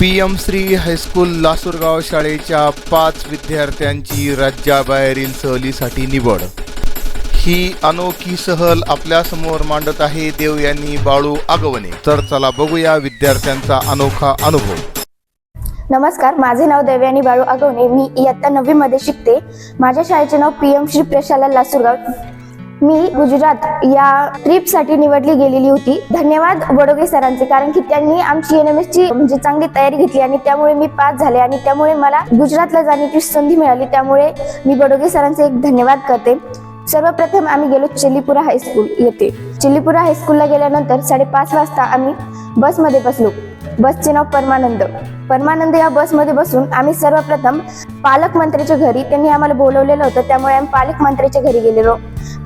P M Shri high school Lasurgaon शाळेच्या पाच विद्यार्थ्यांची राज्याबाहेरील सहलीसाठी निवड. ही अनोखी सहल आपल्यासमोर मांडत आहे देव यांनी बाळू आगवणे. तर चला बघूया विद्यार्थ्यांचा अनोखा अनुभव. नमस्कार माझे नाव देवयानी बाळू आगवणे. मी इयत्ता नववीमध्ये शिकते. माझ्या शाळेचे नाव पी एम श्री प्रशाला लासूरगाव. मी गुजरात या ट्रिपसाठी निवडली गेलेली होती. धन्यवाद बडोगे सरांचे कारण की त्यांनी आमची एन एम ची म्हणजे चांगली तयारी घेतली आणि त्यामुळे मी पास झाले आणि त्यामुळे मला गुजरातला जाण्याची संधी मिळाली. त्यामुळे मी बडोगे सरांचे एक धन्यवाद करते. सर्वप्रथम आम्ही गेलो चिल्लीपुरा हायस्कूल येथे. चिल्लीपुरा हायस्कूलला गेल्यानंतर साडेपाच वाजता आम्ही बसमध्ये बसलो. बसचे नाव परमानंद. परमानंद या बसमध्ये बसून आम्ही सर्वप्रथम पालकमंत्र्याच्या घरी त्यांनी आम्हाला बोलवलेलं होतं त्यामुळे आम्ही पालकमंत्र्याच्या घरी गेलेलो.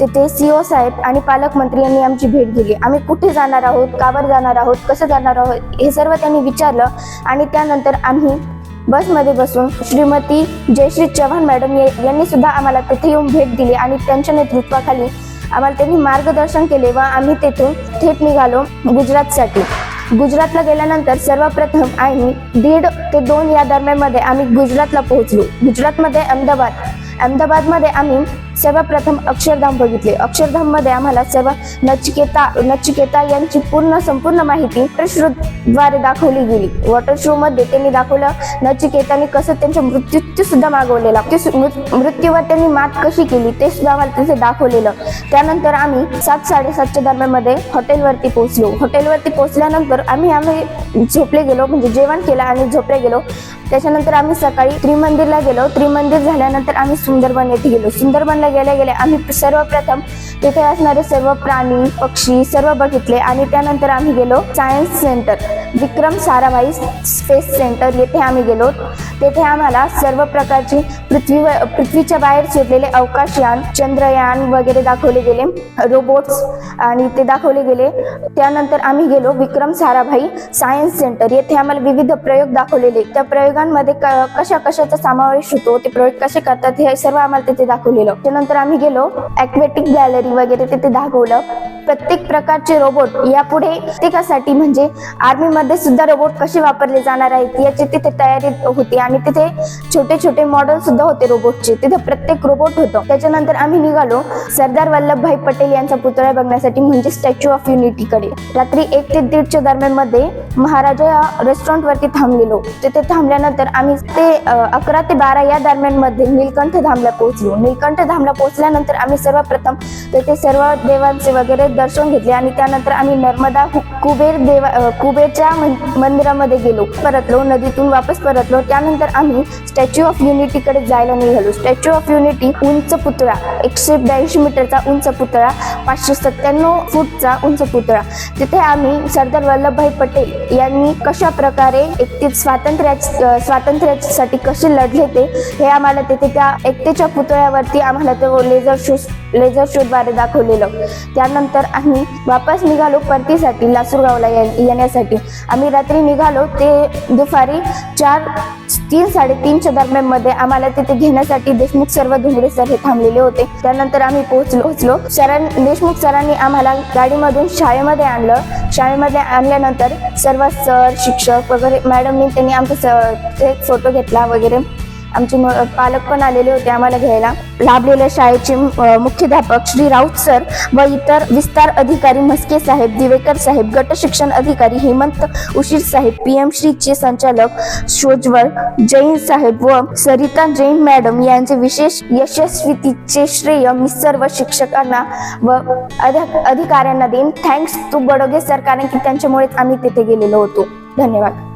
तिथे सीओ साहेब आणि पालकमंत्री यांनी आमची भेट दिली आम्ही कुठे जाणार आहोत कावर जाणार आहोत कसं जाणार आहोत हे सर्व त्यांनी विचारलं आणि त्यानंतर आम्ही बसमध्ये बसून श्रीमती जयश्री चव्हाण मॅडम यांनी सुद्धा आम्हाला तिथे येऊन भेट दिली आणि त्यांच्या नेतृत्वाखाली आम्हाला त्यांनी मार्गदर्शन केले व आम्ही तेथून थेट निघालो गुजरातसाठी. गुजरातला गेल्यानंतर सर्वप्रथम आम्ही दीड ते दोन या दरम्यानमध्ये आम्ही गुजरातला पोहोचलो. गुजरातमध्ये अहमदाबाद. अहमदाबादमध्ये आम्ही सर्वप्रथम अक्षरधाम बघितले. अक्षरधाममध्ये आम्हाला सर्व नचिकेता नचिकेता यांची पूर्ण संपूर्ण माहिती वॉटरद्वारे दाखवली गेली. वॉटर शो मध्ये त्यांनी दाखवलं नचिकेताने कसं त्यांच्या मृत्यू सुद्धा मागवलेला. मृत्यूवर त्यांनी मात कशी केली ते सुद्धा आम्हाला तिथे दाखवलेलं. त्यानंतर आम्ही सात साडेसातच्या दरम्यानमध्ये हॉटेलवरती पोहोचलो. हॉटेलवरती पोहोचल्यानंतर आम्ही आम्ही झोपले गेलो म्हणजे जेवण केलं आणि झोपले गेलो. त्याच्यानंतर आम्ही सकाळी त्रिमंदिरला गेलो. त्रिमंदिर झाल्यानंतर आम्ही सुंदरबन येथे गेलो. सुंदरबन सुंदरबनला गेल्या गेल्या आम्ही सर्वप्रथम तिथे असणारे सर्व प्राणी पक्षी सर्व बघितले आणि त्यानंतर आम्ही गेलो science centre Vikram Sarabhai space centre येथे आम्ही गेलो. तेथे आम्हाला सर्व प्रकारची पृथ्वीवर पृथ्वीच्या बाहेर सोडलेले अवकाशयान चंद्रयान वगैरे दाखवले गेले. रोबोट्स आणि ते दाखवले गेले. त्यानंतर आम्ही गेलो विक्रम साराभाई सायन्स सेंटर येथे आम्हाला विविध प्रयोग दाखवलेले. त्या प्रयोगांमध्ये कशा कशाचा समावेश होतो ते प्रयोग कसे करतात हे सर्व आम्हाला तिथे दाखवलेलं. त्याच्यानंतर आम्ही गेलो. ॲक्वेटिक गॅलरी वगैरे तिथे दाखवलं. प्रत्येक प्रकारचे रोबोट यापुढे प्रत्येकासाठी म्हणजे आर्मीमध्ये सुद्धा रोबोट कसे वापरले जाणार आहेत याची तिथे तयारी होती आणि तिथे छोटे छोटे मॉडेल सुद्धा होते रोबोटचे तिथे प्रत्येक रोबोट होतं. त्याच्यानंतर आम्ही निघालो. सरदार वल्लभभाई पटेल यांचा पुतळा बघण्यासाठी म्हणजे स्टॅच्यू ऑफ युनिटीकडे रात्री एक ते दीडच्या दरम्यानमध्ये महाराजा या रेस्टॉरंट वरती थांबलेलो. तिथे थांबल्यानंतर आम्ही ते अकरा ते बारा या दरम्यानमध्ये नीलकंठ धामला पोहोचलो. नीलकंठ धामला पोहोचल्यानंतर आम्ही सर्वप्रथम तेथे सर्व देवांचे वगैरे दर्शन घेतले आणि त्यानंतर आम्ही नर्मदा कुबेर देवा कुबेरच्या मंदिरामध्ये गेलो. परतलो नदीतून वापस परतलो. त्यानंतर आम्ही स्टॅच्यू ऑफ युनिटीकडे जायला निघालो. स्टॅच्यू ऑफ युनिटी उंच पुतळा एकशे ब्याऐंशी मीटरचा उंच पुतळा पाचशे सत्त्याण्णव फूटचा उंच पुतळा. तिथे आम्ही सरदार वल्लभभाई पटेल यांनी कशा प्रकारे एकतीस स्वातंत्र्या स्वातंत्र्यासाठी कसे लढले ते हे आम्हाला तिथे त्या एकतेच्या पुतळ्यावरती आम्हाला तो लेझर शो लेझर शोद्वारे दाखवलेलं. त्यानंतर आम्ही वापस निघालो परतीसाठी लासूरगावला ये- येण्यासाठी. आम्ही रात्री निघालो ते दुपारी चार तीन साडेतीनच्या दरम्यानमध्ये आम्हाला तिथे घेण्यासाठी देशमुख सर्व धुंगडे सर हे थांबलेले होते. त्यानंतर आम्ही पोहोचलो पोहोचलो. सरां देशमुख सरांनी आम्हाला गाडीमधून शाळेमध्ये आणलं. शाळेमध्ये आणल्यानंतर सर्व सर शिक्षक वगैरे मॅडमनी त्यांनी आमचा स- एक फोटो घेतला वगैरे. आमचे म- पालक पण आलेले होते आम्हाला घ्यायला. लाभलेल्या शाळेचे मुख्याध्यापक श्री राऊत सर व इतर विस्तार अधिकारी म्हस्के साहेब दिवेकर साहेब गट शिक्षण अधिकारी हेमंत उशीर साहेब पी एम श्रीचे संचालक शोजवर जैन साहेब व सरिता जैन मॅडम यांचे विशेष यशस्वीतीचे श्रेय मी सर्व शिक्षकांना व अधिकाऱ्यांना देईन. थँक्स टू बडोगे सर कारण की त्यांच्यामुळेच आम्ही तिथे गेलेलो होतो. धन्यवाद.